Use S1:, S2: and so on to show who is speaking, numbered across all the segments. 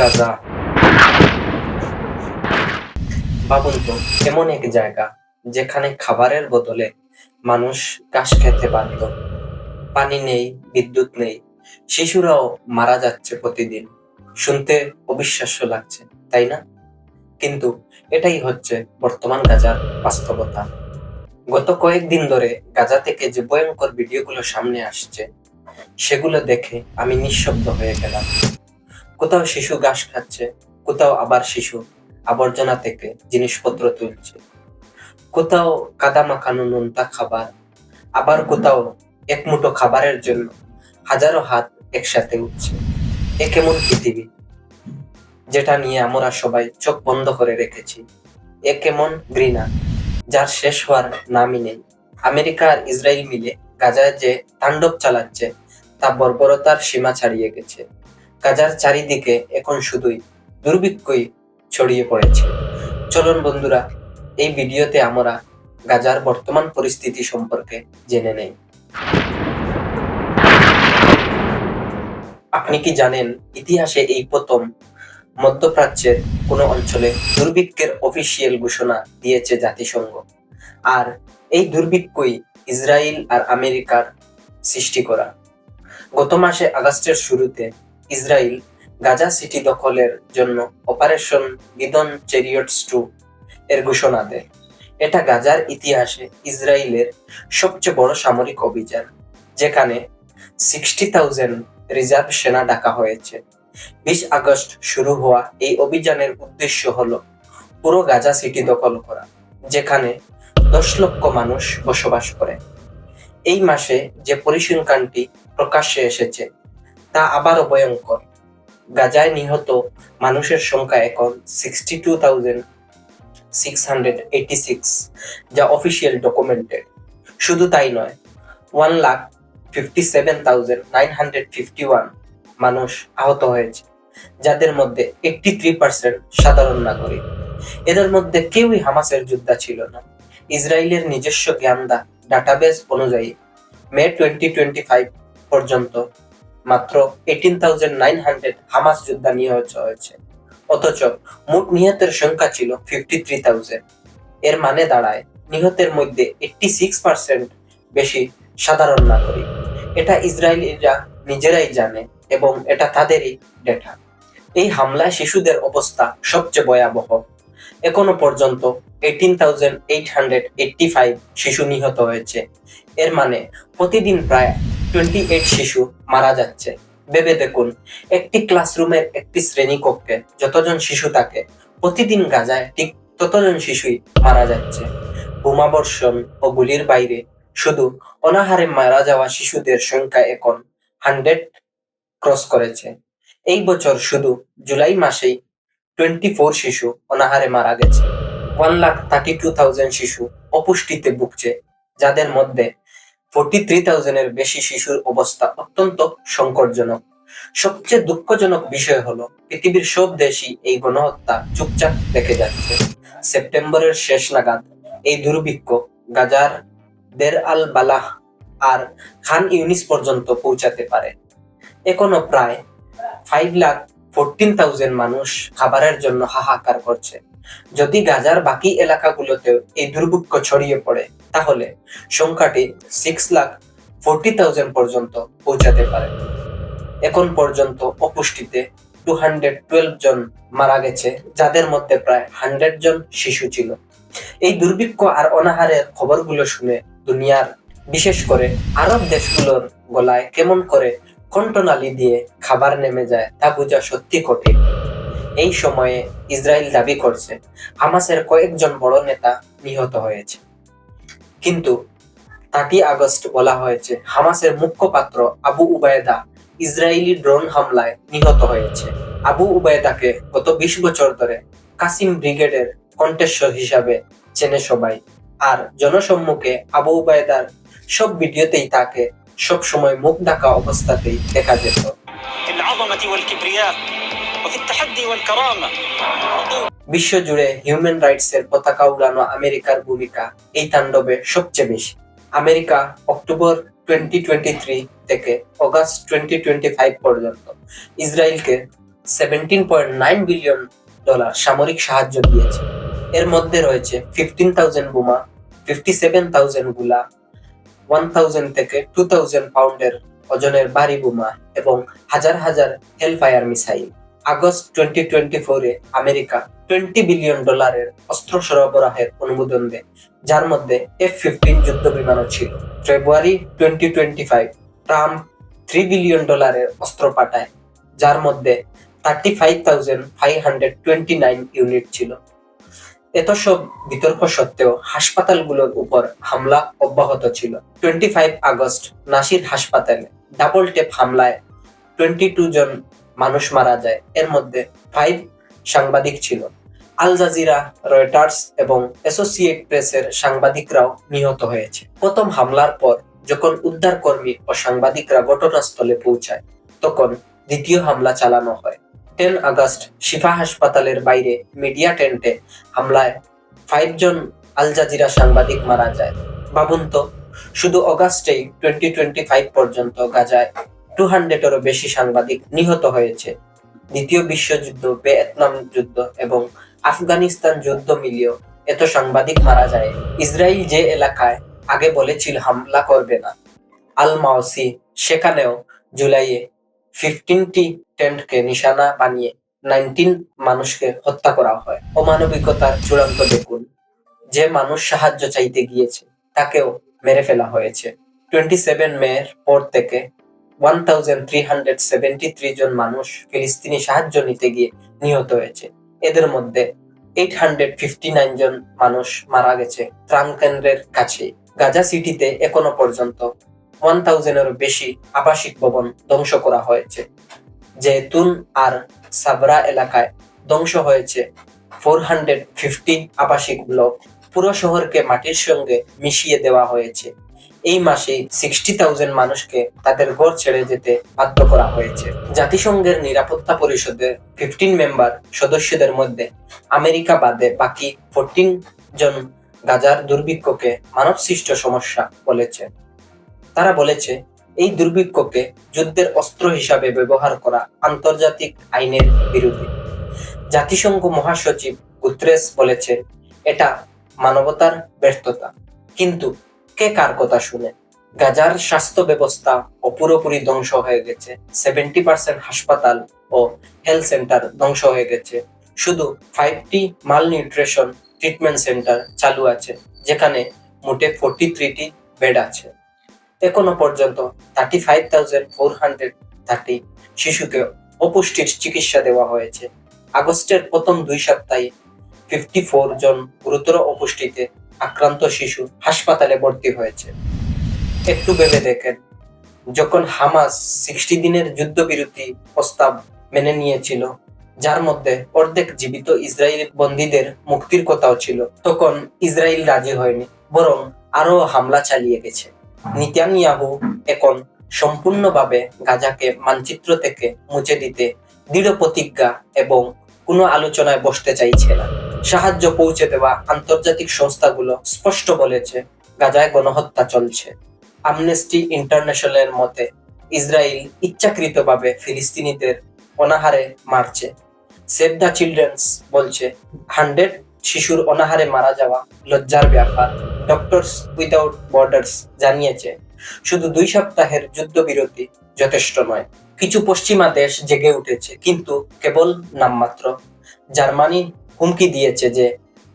S1: গাজা। তো এমন এক জায়গা যেখানে খাবারের বদলে মানুষ ঘাস খেতে বাধ্য। পানি নেই, বিদ্যুৎ নেই। শিশুরাও মারা যাচ্ছে প্রতিদিন। শুনতে অবিশ্বাস্য লাগছে, তাই না? কিন্তু এটাই হচ্ছে বর্তমান গাজার বাস্তবতা। গত কয়েকদিন ধরে গাজা থেকে যে ভয়ঙ্কর ভিডিওগুলো সামনে আসছে, সেগুলো দেখে আমি নিঃশব্দ হয়ে গেলাম। কোথাও শিশু ঘাস খাচ্ছে, কোথাও আবার শিশু আবর্জনা থেকে জিনিসপত্র তুলছে। কোথাও কাদা মাখানো নোনতা খাবার, আবার কোথাও এক মুঠো খাবারের জন্য হাজারো হাত একসাথে উঠছে। এ কেমন পৃথিবী? যেটা নিয়ে আমরা সবাই চোখ বন্ধ করে রেখেছি। এ কেমন ঘৃণা, যার শেষ হওয়ার নামই নেই। আমেরিকা আর ইসরায়েল মিলে গাজায় যে তাণ্ডব চালাচ্ছে, তা বর্বরতার সীমা ছাড়িয়ে গেছে। গাজার চারিদিকে এখন শুধুই দুর্ভিক্ষই ছড়িয়ে পড়েছে। চলুন বন্ধুরা, এই ভিডিওতে আমরা গাজার বর্তমান পরিস্থিতি সম্পর্কে জেনে নেই। আপনি কি জানেন ইতিহাসে এই প্রথম মধ্যপ্রাচ্যের কোনো অঞ্চলে দুর্ভিক্ষের অফিসিয়াল ঘোষণা দিয়েছে জাতিসংঘ? আর এই দুর্ভিক্ষই ইসরায়েল আর আমেরিকার সৃষ্টি করা। গত মাসে আগস্টের শুরুতে ইসরায়েল গাজা সিটি দখলের জন্য অপারেশন গিদন চেরিয়টস টু এর ঘোষণা দেয়। এটা গাজার ইতিহাসে ইসরায়েলের সবচেয়ে বড় সামরিক অভিযান, যেখানে সিক্সটি থাউজেন্ড রিজার্ভ সেনা ডাকা হয়েছে। বিশ আগস্ট শুরু হওয়া এই অভিযানের উদ্দেশ্য হলো পুরো গাজা সিটি দখল করা, যেখানে দশ লক্ষ মানুষ বসবাস করে। এই মাসে যে পরিসংখ্যানটি প্রকাশ্যে এসেছে তা আবারও ভয়ঙ্কর। গাজায় নিহত মানুষের সংখ্যা এখন sixty two thousand six hundred eighty six যা অফিসিয়াল ডকুমেন্টেড শুধু তাই নয় one lakh fifty seven thousand nine hundred fifty one মানুষ আহত হয়েছে, যাদের মধ্যে এইটটি থ্রি পার্সেন্ট সাধারণ নাগরিক। এদের মধ্যে কেউই হামাসের যোদ্ধা ছিল না। ইসরায়েলের নিজস্ব জ্ঞানদা ডাটাবেস অনুযায়ী মে টোয়েন্টি টোয়েন্টি ফাইভ পর্যন্ত মাত্র eighteen thousand nine hundred Hamas যোদ্ধা নিহত হয়েছে। অথচ মোট নিহতের সংখ্যা ছিল ফিফটি থ্রি থাউজেন্ড এর মানে দাঁড়ায় নিহতের মধ্যে এইটটি সিক্স পার্সেন্ট বেশি সাধারণ নাগরিক। এটা ইসরায়েলিরা নিজেরাই জানে এবং এটা তাদেরই ডেটা এই হামলায় শিশুদের অবস্থা সবচেয়ে ভয়াবহ। এখনও পর্যন্ত eighteen thousand eight hundred eighty five শিশু নিহত হয়েছে। এর মানে প্রতিদিন প্রায় টোয়েন্টি এইট শিশু মারা যাচ্ছে। ভেবে দেখুন, একটি ক্লাসরুমের একটি শ্রেণীকক্ষে যতজন শিশু থাকে, প্রতিদিন গাজায় ঠিক ততজন শিশুই মারা যাচ্ছে। বোমাবর্ষণ ও গুলির বাইরে শুধু অনাহারে মারা যাওয়া শিশুদের সংখ্যা এখন হান্ড্রেড ক্রস করেছে। এই বছর শুধু জুলাই মাসেই টোয়েন্টি ফোর শিশু অনাহারে মারা গেছে। One lakh thirty two thousand শিশু অপুষ্টিতে ভুগছে, যাদের মধ্যে ফোর্টি থ্রি থাউজেন্ডের বেশি শিশুর অবস্থা অত্যন্ত সংকটজনক। সবচেয়ে দুঃখজনক বিষয় হলো, পৃথিবীর সব দেশই এই গণহত্যা চুপচাপ দেখে যাচ্ছে। সেপ্টেম্বরের শেষ নাগাদ এই দুর্ভিক্ষ গাজার দের আল বালাহ আর খান ইউনিস পর্যন্ত পৌঁছাতে পারে। এখনও প্রায় ফাইভ লাখ ফোরটিন থাউজেন্ড মানুষ খাবারের জন্য হাহাকার করছে। যদি গাজার বাকি এলাকাগুলোতেও এই দুর্ভিক্ষ ছড়িয়ে পড়ে, তাহলে সংখ্যাটি সিক্স লাখ ফোরটি থাউজেন্ড পর্যন্ত পৌঁছাতে পারে। এখন পর্যন্ত অপুষ্টিতে টু হান্ড্রেড টুয়েলভ জন মারা গেছে, যাদের মধ্যে প্রায় হান্ড্রেড জন শিশু ছিল। এই দুর্ভিক্ষ আর অনাহারের খবরগুলো শুনে দুনিয়ার বিশেষ করে আরব দেশগুলোর গলায় কেমন করে কণ্ঠনালী দিয়ে খাবার নেমে যায়, তা বোঝা সত্যি কঠিন। এই সময়ে ইসরায়েল দাবি করছে, হামাসের কয়েকজন বড় নেতা নিহত হয়েছে। কিন্তু থার্টি আগস্ট বলা হয়েছে হামাসের মুখপাত্র আবু উবায়দা ইসরায়েলি ড্রোন হামলায় নিহত হয়েছে। আবু উবায়দাকে গত বিশ বছর ধরে কাসিম ব্রিগেডের কণ্ঠেশ্বর হিসাবে চেনে সবাই। আর জনসম্মুখে আবু উবায়দার সব ভিডিওতেই তাকে সব সময় মুখ ঢাকা অবস্থাতেই দেখা যেত। বিশ্বজুড়ে হিউম্যান রাইটস এর পতাকা উড়ানো আমেরিকার ভূমিকা এই তাণ্ডবে সবচেয়ে বেশি। America October twenty twenty three থেকে অগাস্ট টোয়েন্টি টোয়েন্টি ফাইভ পর্যন্ত ইসরায়েলকে seventeen point nine billion dollar সামরিক সাহায্য দিয়েছে। এর মধ্যে রয়েছে ফিফটিন থাউজেন্ড বোমা ফিফটি সেভেন থাউজেন্ডগুলা ওয়ান থাউজেন্ড থেকে টু থাউজেন্ড পাউন্ডের ওজনের ভারী বোমা এবং হাজার হাজার hellfire missile August twenty twenty ফোরে আমেরিকা টোয়েন্টি বিলিয়ন ডলারের অস্ত্র সরবরাহের অনুমোদন দেয়, যার মধ্যে এফ ফিফটিন যুদ্ধ বিমানও ছিল। February twenty twenty five Trump three billion ডলারের অস্ত্র পাঠায়, যার মধ্যে thirty five thousand five hundred twenty nine unit ছিল। এত সব বিতর্ক সত্ত্বেও হাসপাতালগুলোর উপর হামলা অব্যাহত ছিল। টোয়েন্টি ফাইভ আগস্ট নাসির হাসপাতালে ডাবল টেপ হামলায় টোয়েন্টি টু জন মানুষ মারা যায়। এর মধ্যে ফাইভ সাংবাদিক ছিল। আল জাজিরা, রয়টার্স এবং অ্যাসোসিয়েট প্রেসের সাংবাদিকরাও নিহত হয়েছে। প্রথম হামলার পর যখন উদ্ধারকর্মী ও সাংবাদিকরা ঘটনাস্থলে পৌঁছায়, তখন দ্বিতীয় হামলা চালানো হয়। টেন আগস্ট শিফা হাসপাতালের বাইরে মিডিয়া টেন্টে হামলায় ফাইভ জন আল জাজিরা সাংবাদিক মারা যায়। ভাবুন শুধু অগাস্টেই টোয়েন্টি টোয়েন্টি ফাইভ পর্যন্ত গাজায় টু হান্ড্রেডেরও বেশি সাংবাদিক নিহত হয়েছে। দ্বিতীয় বিশ্বযুদ্ধ, ভিয়েতনাম যুদ্ধ এবং আফগানিস্তান যুদ্ধ মিলিয়েও এত সাংবাদিক মারা যায়। ইসরায়েল যে এলাকায় আগে বলেছিল, হামলা করবে না। আল মাওসি সেখানেও জুলাইয়ে ফিফটিনটি টেন্টকে নিশানা বানিয়ে নাইনটিন মানুষকে হত্যা করা হয়। অমানবিকতার চূড়ান্ত দেখুন। যে মানুষ সাহায্য চাইতে গিয়েছে, তাকেও মেরে ফেলা হয়েছে। টোয়েন্টি সেভেন মের পর থেকে one thousand three hundred seventy three জন মানুষ ফিলিস্তিনি সাহায্য নিতে গিয়ে নিহত হয়েছে। এদের মধ্যে এইট হান্ড্রেড ফিফটি নাইন জন মানুষ মারা গেছে ত্রাণ কেন্দ্রের কাছে। গাজা সিটিতে এখনও পর্যন্ত ওয়ান থাউজেন্ডেরও বেশি আবাসিক ভবন ধ্বংস করা হয়েছে। জেতুন আর সাবরা এলাকায় ধ্বংস হয়েছে ফোর হান্ড্রেড ফিফটি আবাসিক ব্লক। পুরো শহরকে মাটির সঙ্গে মিশিয়ে দেওয়া হয়েছে। এই মাসে সিক্সটি থাউজেন্ড মানুষকে তাদের ঘর ছেড়ে যেতে বাধ্য করা হয়েছে। জাতিসংঘের নিরাপত্তা পরিষদের ফিফটিন মেম্বার সদস্যদের মধ্যে আমেরিকা বাদে বাকি ফোরটিন জন গাজার দুর্ভিক্ষকে মানব সৃষ্ট সমস্যা বলেছে। তারা বলেছে, এই দুর্ভিক্ষকে যুদ্ধের অস্ত্র হিসাবে ব্যবহার করা আন্তর্জাতিক আইনের বিরোধী জাতিসংঘ মহাসচিব গুত্রেস বলেছেন, এটা মানবতার ব্যর্থতা। কিন্তু কে কার কথা শুনে? গাজার স্বাস্থ্য ব্যবস্থা পুরোপুরি ধ্বংস হয়ে গেছে। সেভেন্টি পার্সেন্ট হাসপাতাল ও হেলথ সেন্টার ধ্বংস হয়ে গেছে। শুধু ফাইভটি মাল নিউট্রিশন ট্রিটমেন্ট সেন্টার চালু আছে, যেখানে মোটে ফোরটি থ্রিটি বেড আছে। এখনও পর্যন্ত thirty five thousand four hundred thirty শিশুকে অপুষ্টির চিকিৎসা দেওয়া হয়েছে। আগস্টের প্রথম দুই সপ্তাহে ফিফটি ফোর জন গুরুতর অপুষ্টিতে আক্রান্ত শিশু হাসপাতালে ভর্তি হয়েছে। একটু ভেবে দেখেন, যখন হামাস সিক্সটি দিনের যুদ্ধবিরতি প্রস্তাব মেনে নিয়েছিল, যার মধ্যে অর্ধেক জীবিত ইসরায়েলি বন্দীদের মুক্তির কথাও ছিল, তখন ইসরায়েল রাজি হয়নি, বরং আরও হামলা চালিয়ে গেছে। নিতানিয়াহু এখন সম্পূর্ণভাবে গাজাকে মানচিত্র থেকে মুছে দিতে দৃঢ় প্রতিজ্ঞা এবং কোনো আলোচনায় বসতে চাইছে না। সাহায্য পৌঁছে দেওয়া আন্তর্জাতিক সংস্থাগুলো স্পষ্ট বলেছে, গাজায় গণহত্যা চলছে। আমনেস্টি ইন্টারন্যাশনালের মতে, ইসরায়েল ইচ্ছাকৃতভাবে ফিলিস্তিনিদের অনাহারে মারছে। সেভ দ্য চিলড্রেন্স বলছে, হান্ড্রেড শিশুর অনাহারে মারা যাওয়া লজ্জার ব্যাপার। ডক্টরস উইদাউট বর্ডার্স জানিয়েছে, শুধু দুই সপ্তাহের যুদ্ধবিরতি যথেষ্ট নয়, কিছু পশ্চিমা দেশ জেগে উঠেছে, কিন্তু কেবল নামমাত্র। জার্মানি হুমকি দিয়েছে যে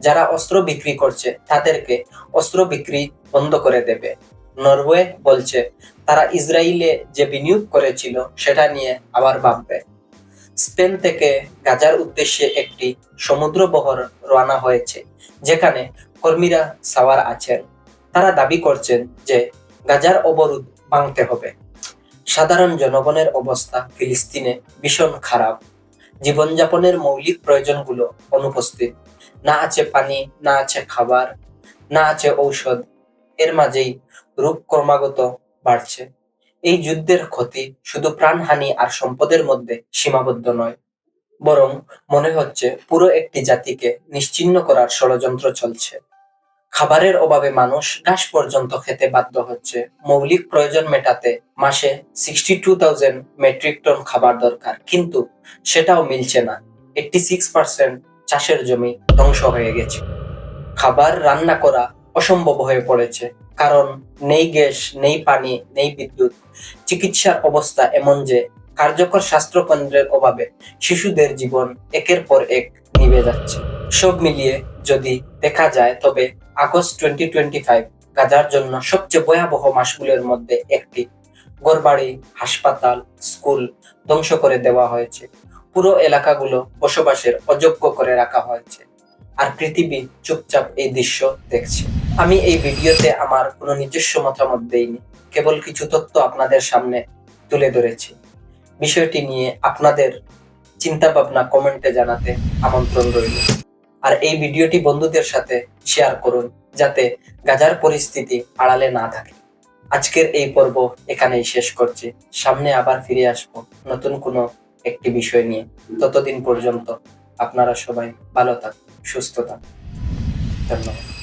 S1: যারা অস্ত্র বিক্রি করছে, তাদেরকে অস্ত্র বিক্রি বন্ধ করে দেবে। নরওয়ে বলছে, তারা ইসরায়েলে যে বিনিয়োগ করেছিল, সেটা নিয়ে আবার ভাববে। স্পেন থেকে গাজার উদ্দেশ্যে একটি সমুদ্র বহর রওনা হয়েছে, যেখানে কর্মীরা সাওয়ার আছেন। তারা দাবি করছেন যে গাজার অবরোধ ভাঙতে হবে। সাধারণ জনগণের অবস্থা ফিলিস্তিনে ভীষণ খারাপ। জীবনযাপনের মৌলিক প্রয়োজনগুলো অনুপস্থিত। না আছে পানি, না আছে খাবার, না আছে ঔষধ, এর মাঝেই রূপ ক্রমাগত বাড়ছে। এই যুদ্ধের ক্ষতি শুধু প্রাণহানি আর সম্পদের মধ্যে সীমাবদ্ধ নয়, বরং মনে হচ্ছে পুরো একটি জাতিকে নিশ্চিহ্ন করার ষড়যন্ত্র চলছে। খাবারের অভাবে মানুষ ঘাস পর্যন্ত খেতে বাধ্য হচ্ছে। মৌলিক প্রয়োজন মেটাতে মাসে sixty two thousand metric ton খাবার দরকার, কিন্তু সেটাও মিলছে না। এইটটি সিক্স পার্সেন্ট চাষের জমি ধ্বংস হয়ে গেছে। খাবার রান্না করা অসম্ভব হয়ে পড়েছে, কারণ নেই গ্যাস, নেই পানি, নেই বিদ্যুৎ। চিকিৎসার অবস্থা এমন যে কার্যকর স্বাস্থ্যকেন্দ্রের অভাবে শিশুদের জীবন একের পর এক নিভে যাচ্ছে। সব মিলিয়ে যদি দেখা যায়, তবে আগস্ট টোয়েন্টি টোয়েন্টি ফাইভ গাজার জন্য সবচেয়ে ভয়াবহ মাসগুলোর মধ্যে একটি। ঘরবাড়ি, হাসপাতাল, স্কুল ধ্বংস করে দেওয়া হয়েছে। পুরো এলাকাগুলো বসবাসের অযোগ্য করে রাখা হয়েছে। আর পৃথিবী চুপচাপ এই দৃশ্য দেখছে। আমি এই ভিডিওতে আমার কোনো নিজস্ব মতামত দেইনি, কেবল কিছু তথ্য আপনাদের সামনে তুলে ধরেছি। বিষয়টি নিয়ে আপনাদের চিন্তা ভাবনা কমেন্টে জানাতে আমন্ত্রণ রইল। আর এই ভিডিওটি বন্ধুদের সাথে শেয়ার করুন, যাতে গাজার পরিস্থিতি আড়ালে না থাকে। আজকের এই পর্ব এখানেই শেষ করছি। সামনে আবার ফিরে আসব নতুন কোনো একটি বিষয় নিয়ে। ততদিন পর্যন্ত আপনারা সবাই ভালো থাকুন, সুস্থ থাকুন। ধন্যবাদ।